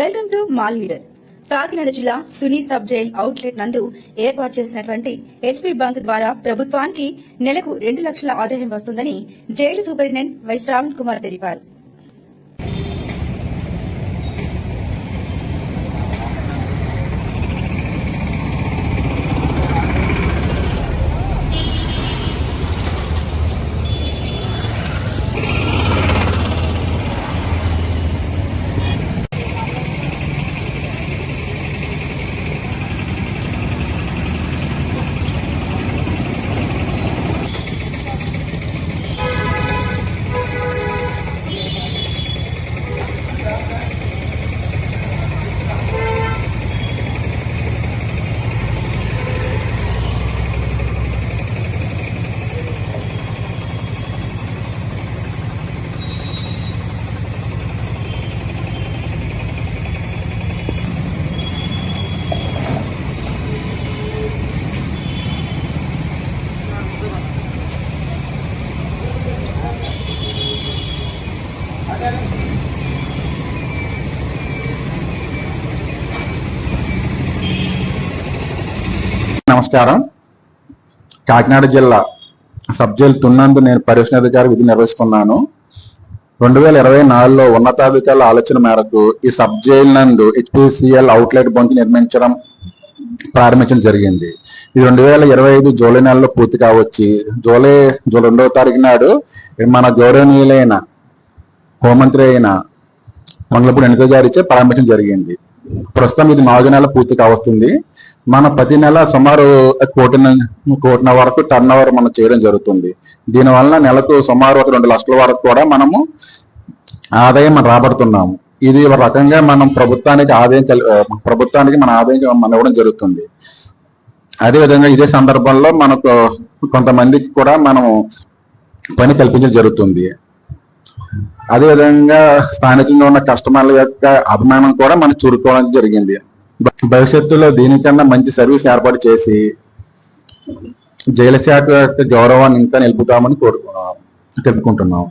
Welcome to మా leader. Kakinada జిల్లా Tuni sub jail outlet నందు ఏర్పాటు చేసినటువంటి హెచ్పీ బంక్ ద్వారా ప్రభుత్వానికి నెలకు రెండు లక్షల ఆదాయం వస్తుందని jail superintendent Y Shravan Kumar తెలిపారు. నమస్కారం. కాకినాడ జిల్లా సబ్ జైలు తున్నందు నేను పరిశోధనాధికారి విధి నిర్వహిస్తున్నాను. రెండు వేల ఇరవై నాలుగులో ఉన్నతాధికారుల ఆలోచన మేరకు ఈ సబ్ జైలు నందు హెచ్పిసిఎల్ అవుట్లెట్ బంక్ నిర్మించడం ప్రారంభించడం జరిగింది. ఇది రెండు వేల ఇరవై ఐదు జూలై నెలలో పూర్తి కావచ్చి జూలై రెండవ తారీఖు నాడు మన గౌరవనీయులైన హోంమంత్రి అయిన మంగళపూడి అనిత గారిచే ప్రారంభించడం జరిగింది. ప్రస్తుతం ఇది నాలుగు నెలల పూర్తి కావస్తుంది. మన ప్రతి నెల సుమారు కోటి కోటిన వరకు టర్న్ ఓవర్ మనం చేయడం జరుగుతుంది. దీనివల్ల నెలకు సుమారు ఒక రెండు లక్షల వరకు కూడా మనము ఆదాయం మనం రాబడుతున్నాము. ఇది ఒక రకంగా మనం ప్రభుత్వానికి ఆదాయం కల్- ప్రభుత్వానికి మన ఆదాయం మనం ఇవ్వడం జరుగుతుంది. అదే విధంగా ఇదే సందర్భంలో మనకు కొంతమందికి కూడా మనము పని కల్పించడం జరుగుతుంది. అదే విధంగా స్థానికంగా ఉన్న కస్టమర్ల యొక్క అభిమానం కూడా మనం చూరుకోవడం జరిగింది. భవిష్యత్తులో దీనికన్నా మంచి సర్వీస్ ఏర్పాటు చేసి జైలు శాఖ యొక్క గౌరవాన్ని ఇంకా నిలుపుతామని కోరుకున్నాం తెలుపుకుంటున్నాం.